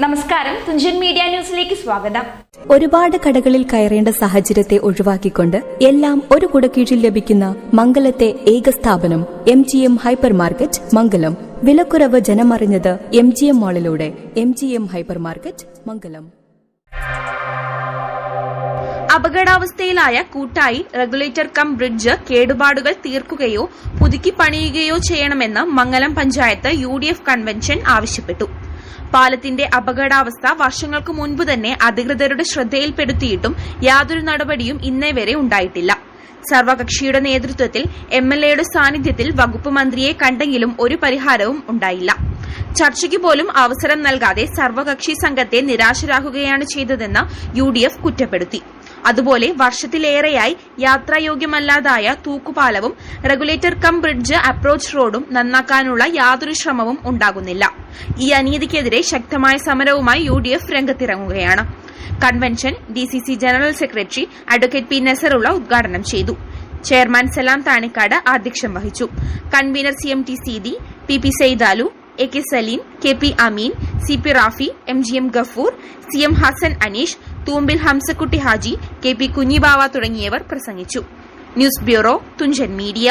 നമസ്കാരം. തുഞ്ചൻ മീഡിയ ന്യൂസിലേക്ക് സ്വാഗതം. ഒരുപാട് കടകളിൽ കയറേണ്ട സാഹചര്യത്തെ ഒഴിവാക്കിക്കൊണ്ട് എല്ലാം ഒരു കുടക്കീഴിൽ ലഭിക്കുന്ന മംഗലത്തെ ഏക സ്ഥാപനം M G M hyper market Mangalam. വിലക്കുറവ് ജനമറിഞ്ഞത് M G M മാളിലൂടെ M G M hyper market Mangalam. അപകടാവസ്ഥയിലായ കൂട്ടായി റെഗുലേറ്റർ കം ബ്രിഡ്ജ് കേടുപാടുകൾ തീർക്കുകയോ പുതുക്കി പണിയുകയോ ചെയ്യണമെന്ന് Mangalam panchayat U D F convention ആവശ്യപ്പെട്ടു. പാലത്തിന്റെ അപകടാവസ്ഥ വർഷങ്ങൾക്ക് മുൻപ് തന്നെ അധികൃതരുടെ ശ്രദ്ധയിൽപ്പെടുത്തിയിട്ടും യാതൊരു നടപടിയും ഇന്നേ വരെ ഉണ്ടായിട്ടില്ല. സർവകക്ഷിയുടെ നേതൃത്വത്തിൽ എം എൽ എയുടെ സാന്നിധ്യത്തിൽ വകുപ്പ് മന്ത്രിയെ കണ്ടെങ്കിലും ഒരു പരിഹാരവും ഉണ്ടായില്ല. ചർച്ചയ്ക്ക് പോലും അവസരം നൽകാതെ സർവകക്ഷി സംഘത്തെ നിരാശരാക്കുകയാണ് ചെയ്തതെന്ന് യു കുറ്റപ്പെടുത്തി. അതുപോലെ വർഷത്തിലേറെയായി യാത്രായോഗ്യമല്ലാതായ തൂക്കുപാലവും റെഗുലേറ്റർ കം ബ്രിഡ്ജ് അപ്രോച്ച് റോഡും നന്നാക്കാനുള്ള യാതൊരു ശ്രമവും ഉണ്ടാകുന്നില്ല. ഈ അനീതിക്കെതിരെ ശക്തമായ സമരവുമായി U D F രംഗത്തിറങ്ങുകയാണ്. Convention D C C general secretary advocate P Nasarulla ഉദ്ഘാടനം ചെയ്തു. ചെയർമാൻ സലാം താണിക്കാട് അധ്യക്ഷം വഹിച്ചു. Convener C M T Seethi P P Saidalu A K Saleem K P Ameen C P Rafi M G M Gafoor C M Hassan Aneesh Thoombil Hamsakutty Haji K P Kunjibava തുടങ്ങിയവർ പ്രസംഗിച്ചു. News bureau Thunchan media.